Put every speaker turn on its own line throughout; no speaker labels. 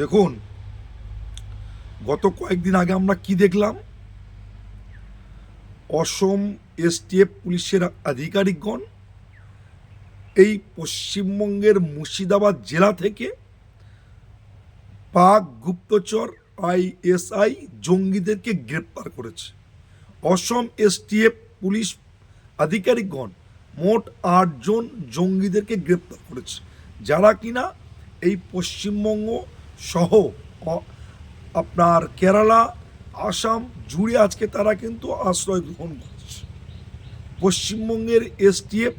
দেখুন, গত কয়েকদিন আগে আমরা কি দেখলাম? অসম এসটিএফ পুলিশের আধিকারিকগণ এই পশ্চিমবঙ্গের মুর্শিদাবাদ জেলা থেকে পাক গুপ্তচর আইএসআই জঙ্গিদেরকে গ্রেপ্তার করেছে। অসম এসটিএফ পুলিশ আধিকারিকগণ মোট আটজন জঙ্গিদেরকে গ্রেপ্তার করেছে। যারা কিনা এই পশ্চিমবঙ্গ সহ আপনার কেরালা, আসাম জুড়ে আজকে তারা কিন্তু আশ্রয় গ্রহণ করছে। পশ্চিমবঙ্গের এসটিএফ,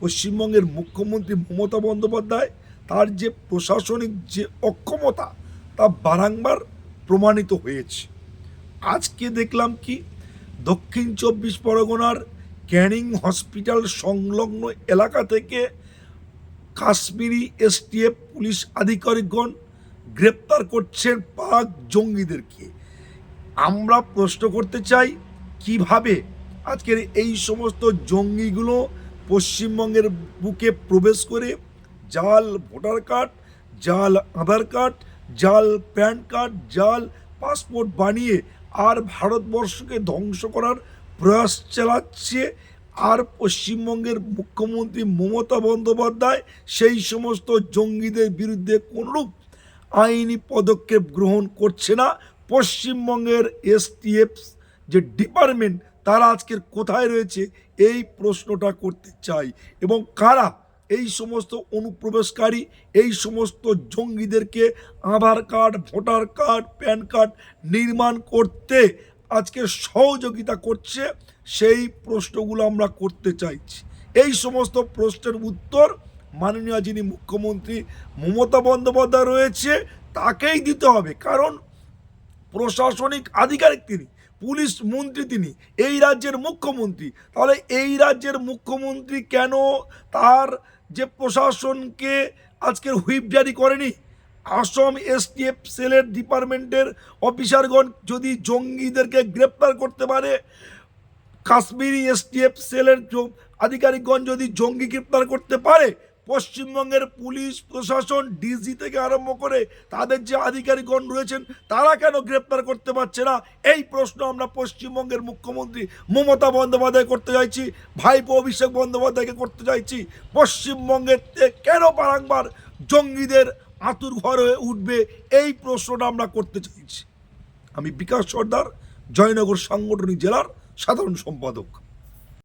পশ্চিমবঙ্গের মুখ্যমন্ত্রী মমতা বন্দ্যোপাধ্যায়, তার যে প্রশাসনিক যে অক্ষমতা, তা বারংবার প্রমাণিত হয়েছে। আজকে দেখলাম কি, দক্ষিণ চব্বিশ পরগনার ক্যানিং হসপিটাল সংলগ্ন এলাকা থেকে কাশ্মীরি এসটিএফ পুলিশ আধিকারিকগণ গ্রেপ্তার করছেন পাক জঙ্গিদেরকে। আমরা প্রশ্ন করতে চাই, কীভাবে আজকের এই সমস্ত জঙ্গিগুলো পশ্চিমবঙ্গের বুকে প্রবেশ করে জাল ভোটার কার্ড, জাল আধার কার্ড, জাল প্যান কার্ড, জাল পাসপোর্ট বানিয়ে আর ভারতবর্ষকে ধ্বংস করার প্রয়াস চালাচ্ছে আর পশ্চিমবঙ্গের মুখ্যমন্ত্রী মমতা বন্দ্যোপাধ্যায় সেই সমস্ত জঙ্গিদের বিরুদ্ধে কোনরূপ আইনি পদক্ষেপ গ্রহণ করছে না। পশ্চিমবঙ্গের এসটিএফ যে ডিপার্টমেন্ট, তারা আজকের কোথায় রয়েছে এই প্রশ্নটা করতে চাই। এবং কারা এই সমস্ত অনুপ্রবেশকারী, এই সমস্ত জঙ্গিদেরকে Aadhaar card, voter card, PAN card নির্মাণ করতে আজকে সহযোগিতা করছে, সেই প্রশ্নগুলো আমরা করতে চাইছি। এই সমস্ত প্রশ্নের উত্তর মাননীয় যিনি মুখ্যমন্ত্রী মমতা বন্দ্যোপাধ্যায় রয়েছে, তাকেই দিতে হবে। কারণ প্রশাসনিক আধিকারিক তিনি, পুলিশ মন্ত্রী তিনি, এই রাজ্যের মুখ্যমন্ত্রী। তাহলে এই রাজ্যের মুখ্যমন্ত্রী কেন তার যে প্রশাসনকে আজকের হুইপ জারি করেনি? আসাম এসটিএফ সেলের ডিপার্টমেন্টের অফিসারগণ যদি জঙ্গিদেরকে গ্রেপ্তার করতে পারে, কাশ্মীরি এসটিএফ সেলের আধিকারিকগণ যদি জঙ্গি গ্রেপ্তার করতে পারে পশ্চিমবঙ্গের পুলিশ, প্রশাসন ডিজি থেকে আরম্ভ করে তাদের যে আধিকারিকগণ রয়েছেন, তারা কেন গ্রেপ্তার করতে পারছে না? এই প্রশ্ন আমরা পশ্চিমবঙ্গের মুখ্যমন্ত্রী মমতা বন্দ্যোপাধ্যায় করতে চাইছি, ভাইপো অভিষেক বন্দ্যোপাধ্যায়কে করতে চাইছি। পশ্চিমবঙ্গের কেন বারংবার জঙ্গিদের আতুর ঘর হয়ে উঠবে? এই প্রশ্নটা আমরা করতে চাইছি। আমি বিকাশ সর্দার, জয়নগর সাংগঠনিক জেলার সাধারণ সম্পাদক।